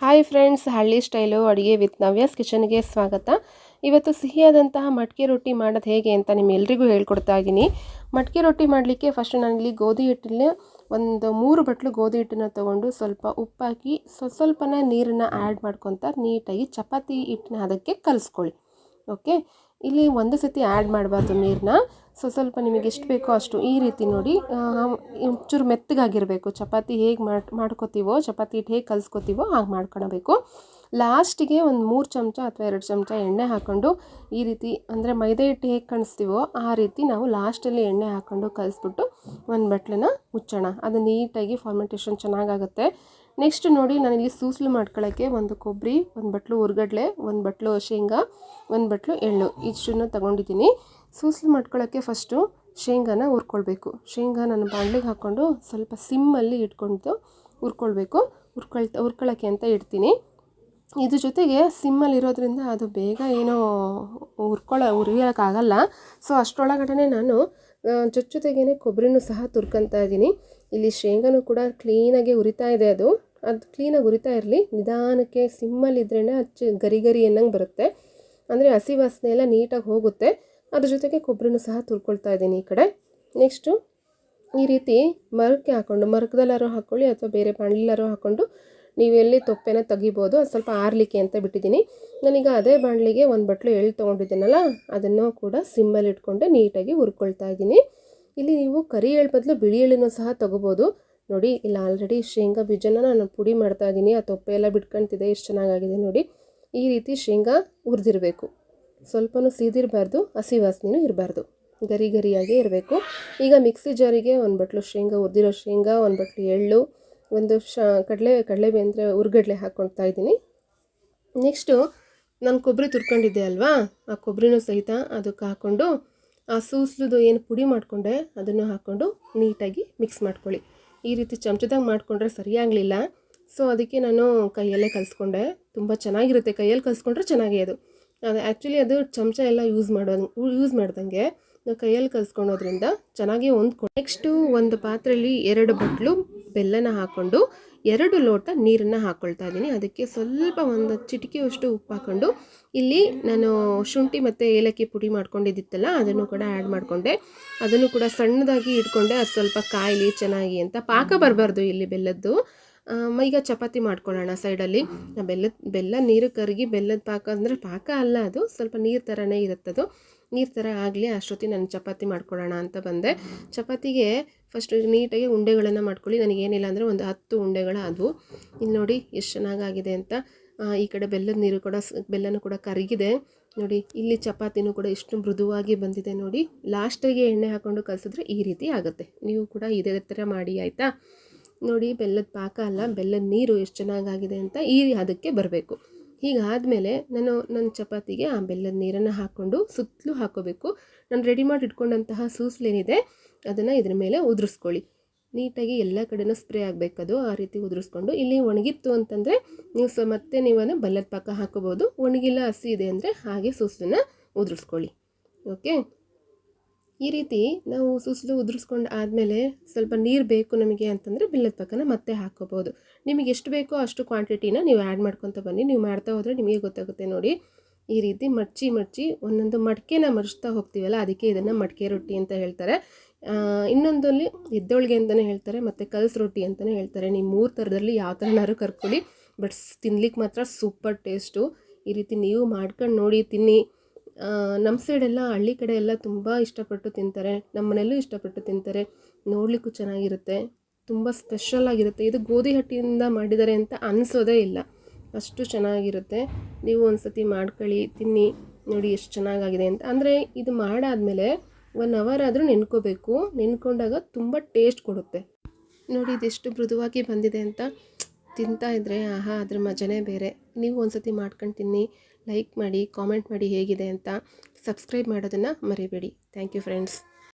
Hi friends ಹಳ್ಳಿ style ಅಡುಗೆ with Navya's ಕಿಚನ್ಗೆ ಸ್ವಾಗತ. ಇವತ್ತು ಸಿಹಿಯಾದಂತಹ ಮಟ್ಕೆ ರೊಟ್ಟಿ ಮಾಡೋದು ಹೇಗೆ ಅಂತ ನಿಮ್ಮೆಲ್ರಿಗೂ ಹೇಳ್ಕೊಡ್ತಾ ಇದ್ದೀನಿ. ಮಟ್ಕೆ ರೊಟ್ಟಿ ಮಾಡಲಿಕ್ಕೆ ಫಸ್ಟ್ ನಾನಿಲ್ಲಿ ಗೋಧಿ ಹಿಟ್ಟಲ್ಲಿ ಒಂದು ಮೂರು ಬಟ್ಲು ಗೋಧಿ ಹಿಟ್ಟನ್ನು ತೊಗೊಂಡು ಸ್ವಲ್ಪ ಉಪ್ಪಾಕಿ ಸ್ವಲ್ಪ ಸ್ವಲ್ಪನೇ ನೀರನ್ನು ಆ್ಯಡ್ ಮಾಡ್ಕೊತ ನೀಟಾಗಿ ಚಪಾತಿ ಹಿಟ್ಟನ್ನ ಅದಕ್ಕೆ ಕಲಿಸ್ಕೊಳ್ಳಿ. ಓಕೆ ಇಲ್ಲಿ ಒಂದು ಸತಿ ಆ್ಯಡ್ ಮಾಡಬಾರ್ದು ನೀರನ್ನ ಸೊ ಸ್ವಲ್ಪ ನಿಮಗೆ ಎಷ್ಟು ಬೇಕೋ ಅಷ್ಟು ಈ ರೀತಿ ನೋಡಿ ಒಂಚೂರು ಮೆತ್ತಗಾಗಿರಬೇಕು. ಚಪಾತಿ ಹೇಗೆ ಮಾಡಿ, ಮಾಡ್ಕೋತೀವೋ, ಚಪಾತಿ ಹಿಟ್ಟು ಹೇಗೆ ಕಲಿಸ್ಕೋತೀವೋ ಹಾಗೆ ಮಾಡ್ಕೊಳ್ಬೇಕು. ಲಾಸ್ಟಿಗೆ ಒಂದು ಮೂರು ಚಮಚ ಅಥವಾ ಎರಡು ಚಮಚ ಎಣ್ಣೆ ಹಾಕ್ಕೊಂಡು ಈ ರೀತಿ, ಅಂದರೆ ಮೈದಾ ಹಿಟ್ಟು ಹೇಗೆ ಕಾಣಿಸ್ತೀವೋ ಆ ರೀತಿ ನಾವು ಲಾಸ್ಟಲ್ಲಿ ಎಣ್ಣೆ ಹಾಕ್ಕೊಂಡು ಕಲಿಸ್ಬಿಟ್ಟು ಒಂದು ಬಟ್ಲನ್ನ ಮುಚ್ಚೋಣ. ಅದು ನೀಟಾಗಿ ಫಾರ್ಮೆಂಟೇಷನ್ ಚೆನ್ನಾಗಾಗುತ್ತೆ. ನೆಕ್ಸ್ಟ್ ನೋಡಿ ನಾನಿಲ್ಲಿ ಸೂಸ್ಲು ಮಾಡ್ಕೊಳ್ಳೋಕ್ಕೆ ಒಂದು ಕೊಬ್ಬರಿ, ಒಂದು ಬಟ್ಲು ಉರ್ಗಡ್ಲೆ, ಒಂದು ಬಟ್ಲು ಶೇಂಗಾ, ಒಂದು ಬಟ್ಲು ಎಳ್ಳು ಇಷ್ಟನ್ನು ತೊಗೊಂಡಿದ್ದೀನಿ. ಸೂಸ್ಲು ಮಾಡ್ಕೊಳ್ಳೋಕ್ಕೆ ಫಸ್ಟು ಶೇಂಗಾನ ಹುರ್ಕೊಳ್ಬೇಕು. ಶೇಂಗಾ ನಾನು ಬಾಣಲಿಗೆ ಹಾಕ್ಕೊಂಡು ಸ್ವಲ್ಪ ಸಿಮ್ಮಲ್ಲಿ ಇಟ್ಕೊಂಡು ಹುರ್ಕೊಳ್ಬೇಕು. ಹುರ್ಕೊಳ್ತಾ ಹುರ್ಕೊಳ್ಳೋಕ್ಕೆ ಅಂತ ಇಡ್ತೀನಿ. ಇದ್ರ ಜೊತೆಗೆ ಸಿಮ್ಮಲ್ಲಿ ಇರೋದ್ರಿಂದ ಅದು ಬೇಗ ಏನೋ ಹುರ್ಕೊಳ್ಳೋ ಹುರಿಯೋಕ್ಕಾಗಲ್ಲ ಸೊ ಅಷ್ಟರೊಳಗಡೆ ನಾನು ಜೊತೆ ಜೊತೆಗೇ ಕೊಬ್ಬರಿನೂ ಸಹ ತುರ್ಕೊತಾ ಇದ್ದೀನಿ. ಇಲ್ಲಿ ಶೇಂಗಾನು ಕೂಡ ಕ್ಲೀನಾಗಿ ಉರಿತಾ ಇದೆ ಅದು. ಅದು ಕ್ಲೀನಾಗಿ ಉರಿತಾ ಇರಲಿ. ನಿಧಾನಕ್ಕೆ ಸಿಮ್ಮಲ್ಲಿದ್ರೇ ಅಚ್ಚ ಗರಿ ಗರಿ ಅನ್ನಂಗೆ ಬರುತ್ತೆ. ಅಂದರೆ ಹಸಿ ವಾಸನೆ ಎಲ್ಲ ನೀಟಾಗಿ ಹೋಗುತ್ತೆ. ಅದ್ರ ಜೊತೆಗೆ ಕೊಬ್ಬರಿನೂ ಸಹ ತುರ್ಕೊಳ್ತಾ ಇದ್ದೀನಿ ಈ ಕಡೆ. ನೆಕ್ಸ್ಟು, ಈ ರೀತಿ ಮರಕ್ಕೆ ಹಾಕ್ಕೊಂಡು ಮರಕದಲ್ಲಾರು ಹಾಕ್ಕೊಳ್ಳಿ ಅಥವಾ ಬೇರೆ ಬಾಣಲಿಲಾರು ಹಾಕ್ಕೊಂಡು ನೀವೆಲ್ಲಿ ತೊಪ್ಪೆನ ತೆಗಿಬೋದು, ಅದು ಸ್ವಲ್ಪ ಆರಲಿಕ್ಕೆ ಅಂತ ಬಿಟ್ಟಿದ್ದೀನಿ. ನಾನೀಗ ಅದೇ ಬಾಣಲಿಗೆ ಒಂದು ಬಟ್ಲು ಎಳ್ಳು ತೊಗೊಂಡಿದ್ದೀನಲ್ಲ, ಅದನ್ನು ಕೂಡ ಸಿಮ್ಮಲ್ಲಿ ಇಟ್ಕೊಂಡು ನೀಟಾಗಿ ಹುರ್ಕೊಳ್ತಾ ಇದ್ದೀನಿ. ಇಲ್ಲಿ ನೀವು ಕರಿ ಎಳ್ಳು ಬದಲು ಬಿಳಿ ಎಳ್ಳನ್ನು ಸಹ ತೊಗೋಬೋದು. ನೋಡಿ, ಇಲ್ಲಿ ಆಲ್ರೆಡಿ ಶೇಂಗಾ ಬೀಜನ ನಾನು ಪುಡಿ ಮಾಡ್ತಾ ಇದ್ದೀನಿ, ಆ ತೊಪ್ಪೆ ಎಲ್ಲ ಬಿಟ್ಕೊಳ್ತಿದೆ ಎಷ್ಟು ಚೆನ್ನಾಗಾಗಿದೆ ನೋಡಿ. ಈ ರೀತಿ ಶೇಂಗಾ ಹುರಿದಿರಬೇಕು. ಸ್ವಲ್ಪನೂ ಸೀದಿರಬಾರ್ದು, ಹಸಿ ವಾಸನೆಯೂ ಇರಬಾರ್ದು. ಗರಿ ಗರಿಯಾಗೇ ಇರಬೇಕು. ಈಗ ಮಿಕ್ಸಿ ಜಾರಿಗೆ ಒಂದು ಬಟ್ಲು ಶೇಂಗಾ, ಹುರಿದಿರೋ ಶೇಂಗಾ, ಒಂದು ಬಟ್ಲು ಎಳ್ಳು ಒಂದು ಶ ಕಡಲೆ ಕಡಲೆ ಅಂದರೆ ಉರ್ಗಡ್ಲೆ ಹಾಕ್ಕೊಳ್ತಾ ಇದ್ದೀನಿ. ನೆಕ್ಸ್ಟು ನಾನು ಕೊಬ್ಬರಿ ತುರ್ಕೊಂಡಿದ್ದೆ ಅಲ್ವಾ? ಆ ಕೊಬ್ಬರಿನೂ ಸಹಿತ ಅದಕ್ಕೆ ಹಾಕ್ಕೊಂಡು ಆ ಸೂಸ್ಲುದು ಏನು ಪುಡಿ ಮಾಡಿಕೊಂಡೆ, ಅದನ್ನು ಹಾಕ್ಕೊಂಡು ನೀಟಾಗಿ ಮಿಕ್ಸ್ ಮಾಡ್ಕೊಳ್ಳಿ. ಈ ರೀತಿ ಚಮಚದಾಗ ಮಾಡಿಕೊಂಡ್ರೆ ಸರಿಯಾಗಲಿಲ್ಲ. ಸೊ, ಅದಕ್ಕೆ ನಾನು ಕೈಯಲ್ಲೇ ಕಲಿಸ್ಕೊಂಡೆ. ತುಂಬ ಚೆನ್ನಾಗಿರುತ್ತೆ. ಕೈಯಲ್ಲಿ ಕಲಿಸ್ಕೊಂಡ್ರೆ ಚೆನ್ನಾಗೇ ಅದು. ಅದು ಆ್ಯಕ್ಚುಲಿ ಅದು ಚಮಚ ಎಲ್ಲ ಯೂಸ್ ಮಾಡೋದು, ಯೂಸ್ ಮಾಡ್ದಂಗೆ ನಾವು ಕೈಯಲ್ಲಿ ಕಲಿಸ್ಕೊಳೋದ್ರಿಂದ ಚೆನ್ನಾಗಿ ಹೊಂದ್ಕೊಂಡು ನೆಕ್ಸ್ಟು ಒಂದು ಪಾತ್ರೆಯಲ್ಲಿ ಎರಡು ಬಟ್ಲು ಬೆಲ್ಲನ ಹಾಕ್ಕೊಂಡು ಎರಡು ಲೋಟ ನೀರನ್ನು ಹಾಕ್ಕೊಳ್ತಾ ಇದ್ದೀನಿ. ಅದಕ್ಕೆ ಸ್ವಲ್ಪ ಒಂದು ಚಿಟಿಕೆಯಷ್ಟು ಉಪ್ಪು ಹಾಕ್ಕೊಂಡು ಇಲ್ಲಿ ನಾನು ಶುಂಠಿ ಮತ್ತು ಏಲಕ್ಕಿ ಪುಡಿ ಮಾಡ್ಕೊಂಡಿದ್ದಿತ್ತಲ್ಲ, ಅದನ್ನು ಕೂಡ ಆ್ಯಡ್ ಮಾಡಿಕೊಂಡೆ. ಅದನ್ನು ಕೂಡ ಸಣ್ಣದಾಗಿ ಇಟ್ಕೊಂಡೆ, ಅದು ಸ್ವಲ್ಪ ಕಾಯಿಲಿ ಚೆನ್ನಾಗಿ ಅಂತ. ಪಾಕ ಬರಬಾರ್ದು ಇಲ್ಲಿ ಬೆಲ್ಲದ್ದು. ಈಗ ಚಪಾತಿ ಮಾಡ್ಕೊಳ್ಳೋಣ ಸೈಡಲ್ಲಿ. ಬೆಲ್ಲದ, ಬೆಲ್ಲ ನೀರು ಕರಗಿ ಬೆಲ್ಲದ ಪಾಕ ಅಂದರೆ ಪಾಕ ಅಲ್ಲ ಅದು, ಸ್ವಲ್ಪ ನೀರು ಥರನೇ ಇರುತ್ತದು ನೀರು ಥರ ಆಗಲಿ ಅಷ್ಟೊತ್ತಿ ನಾನು ಚಪಾತಿ ಮಾಡ್ಕೊಳ್ಳೋಣ ಅಂತ ಬಂದೆ. ಚಪಾತಿಗೆ ಫಸ್ಟ್ ನೀಟಾಗಿ ಉಂಡೆಗಳನ್ನು ಮಾಡ್ಕೊಳ್ಳಿ. ನನಗೇನಿಲ್ಲ ಅಂದರೆ ಒಂದು ಹತ್ತು ಉಂಡೆಗಳ ಅದು. ಇಲ್ಲಿ ನೋಡಿ ಎಷ್ಟು ಚೆನ್ನಾಗಾಗಿದೆ ಅಂತ. ಈ ಕಡೆ ಬೆಲ್ಲದ ನೀರು ಕೂಡ ಬೆಲ್ಲನೂ ಕೂಡ ಕರಗಿದೆ. ನೋಡಿ, ಇಲ್ಲಿ ಚಪಾತಿನೂ ಕೂಡ ಎಷ್ಟು ಮೃದುವಾಗಿ ಬಂದಿದೆ ನೋಡಿ. ಲಾಸ್ಟಿಗೆ ಎಣ್ಣೆ ಹಾಕ್ಕೊಂಡು ಕಲಿಸಿದ್ರೆ ಈ ರೀತಿ ಆಗುತ್ತೆ. ನೀವು ಕೂಡ ಇದೇ ಥರ ಮಾಡಿ, ಆಯಿತಾ? ನೋಡಿ ಬೆಲ್ಲದ ಪಾಕ ಅಲ್ಲ, ಬೆಲ್ಲದ ನೀರು ಎಷ್ಟು ಚೆನ್ನಾಗಾಗಿದೆ ಅಂತ ಈ ಅದಕ್ಕೆ ಬರಬೇಕು. ಹೀಗಾದಮೇಲೆ ನಾನು ನನ್ನ ಚಪಾತಿಗೆ ಆ ಬೆಲ್ಲದ ನೀರನ್ನು ಹಾಕ್ಕೊಂಡು ಸುತ್ತಲೂ ಹಾಕೋಬೇಕು. ನಾನು ರೆಡಿ ಮಾಡಿ ಇಟ್ಕೊಂಡಂತಹ ಸೂಸ್ಲೇನಿದೆ, ಅದನ್ನು ಇದ್ರ ಮೇಲೆ ಉದುರಿಸ್ಕೊಳ್ಳಿ. ನೀಟಾಗಿ ಎಲ್ಲ ಕಡೆನೂ ಸ್ಪ್ರೇ ಆಗಬೇಕದು, ಆ ರೀತಿ ಉದುರಿಸ್ಕೊಂಡು. ಇಲ್ಲಿ ಒಣಗಿತ್ತು ಅಂತಂದರೆ ನೀವು ಸ ಮತ್ತೆ ನೀವನ್ನು ಬೆಲ್ಲದ ಪಾಕ ಹಾಕೋಬೋದು. ಒಣಗಿಲ್ಲ ಹಸಿ ಇದೆ ಅಂದರೆ ಹಾಗೆ ಸೂಸನ್ನು ಉದುರಿಸ್ಕೊಳ್ಳಿ. ಓಕೆ ಈ ರೀತಿ ನಾವು ಸುಸಲು ಉದುರಿಸ್ಕೊಂಡು ಆದಮೇಲೆ ಸ್ವಲ್ಪ ನೀರು ಬೇಕು ನಮಗೆ ಅಂತಂದರೆ ಬಿಲ್ಲದ ಪಕ್ಕನ ಮತ್ತೆ ಹಾಕೋಬೋದು ನಿಮಗೆ ಎಷ್ಟು ಬೇಕೋ ಅಷ್ಟು ಕ್ವಾಂಟಿಟಿನ ನೀವು ಆ್ಯಡ್ ಮಾಡ್ಕೊತ ಬನ್ನಿ. ನೀವು ಮಾಡ್ತಾ ಹೋದರೆ ನಿಮಗೆ ಗೊತ್ತಾಗುತ್ತೆ ನೋಡಿ. ಈ ರೀತಿ ಮಡ್ಚಿ ಮಡ್ಚಿ ಒಂದೊಂದು ಮಡಿಕೆನ ಮರ್ಚ್ತಾ ಹೋಗ್ತೀವಲ್ಲ, ಅದಕ್ಕೆ ಇದನ್ನು ಮಡಿಕೆ ರೊಟ್ಟಿ ಅಂತ ಹೇಳ್ತಾರೆ. ಇನ್ನೊಂದಲ್ಲಿ ಎದ್ದೊಳ್ಗೆ ಅಂತಲೇ ಹೇಳ್ತಾರೆ, ಮತ್ತು ಕಲ್ಸ್ ರೊಟ್ಟಿ ಅಂತಲೇ ಹೇಳ್ತಾರೆ. ನೀವು ಮೂರು ಥರದಲ್ಲಿ ಯಾವ ಥರನಾದ್ರು ಕರ್ಕೊಳ್ಳಿ, ಬಟ್ ತಿನ್ಲಿಕ್ಕೆ ಮಾತ್ರ ಸೂಪರ್ ಟೇಸ್ಟು. ಈ ರೀತಿ ನೀವು ಮಾಡ್ಕೊಂಡು ನೋಡಿ, ತಿನ್ನಿ. ನಮ್ಮ ಸೈಡೆಲ್ಲ ಹಳ್ಳಿ ಕಡೆ ಎಲ್ಲ ತುಂಬ ಇಷ್ಟಪಟ್ಟು ತಿಂತಾರೆ. ನಮ್ಮ ಮನೆಯಲ್ಲೂ ಇಷ್ಟಪಟ್ಟು ತಿಂತಾರೆ. ನೋಡಲಿಕ್ಕೂ ಚೆನ್ನಾಗಿರುತ್ತೆ. ತುಂಬ ಸ್ಪೆಷಲ್ ಆಗಿರುತ್ತೆ. ಇದು ಗೋಧಿ ಹಟ್ಟಿಯಿಂದ ಮಾಡಿದ್ದಾರೆ ಅಂತ ಅನಿಸೋದೇ ಇಲ್ಲ. ಅಷ್ಟು ಚೆನ್ನಾಗಿರುತ್ತೆ. ನೀವು ಒಂದು ಸತಿ ಮಾಡ್ಕೊಳ್ಳಿ, ತಿನ್ನಿ, ನೋಡಿ ಎಷ್ಟು ಚೆನ್ನಾಗಾಗಿದೆ ಅಂತ. ಅಂದರೆ ಇದು ಮಾಡಾದಮೇಲೆ ಒನ್ ಅವರ್ ಆದರೂ ನೆನ್ಕೋಬೇಕು. ನೆನ್ಕೊಂಡಾಗ ತುಂಬ ಟೇಸ್ಟ್ ಕೊಡುತ್ತೆ. ನೋಡಿ ಇದೆಷ್ಟು ಮೃದುವಾಗಿ ಬಂದಿದೆ ಅಂತ. ತಿಂತಾ ಇದ್ದರೆ ಆಹಾ, ಅದ್ರ ಮಜನೇ ಬೇರೆ. ನೀವು ಒಂದು ಸತಿ ಮಾಡ್ಕೊಂಡು ತಿನ್ನಿ ಲೈಕ್ ಮಾಡಿ, ಕಾಮೆಂಟ್ ಮಾಡಿ ಹೇಗಿದೆ ಅಂತ ಸಬ್ಸ್ಕ್ರೈಬ್ ಮಾಡೋದನ್ನು ಮರಿಬೇಡಿ. Thank you friends.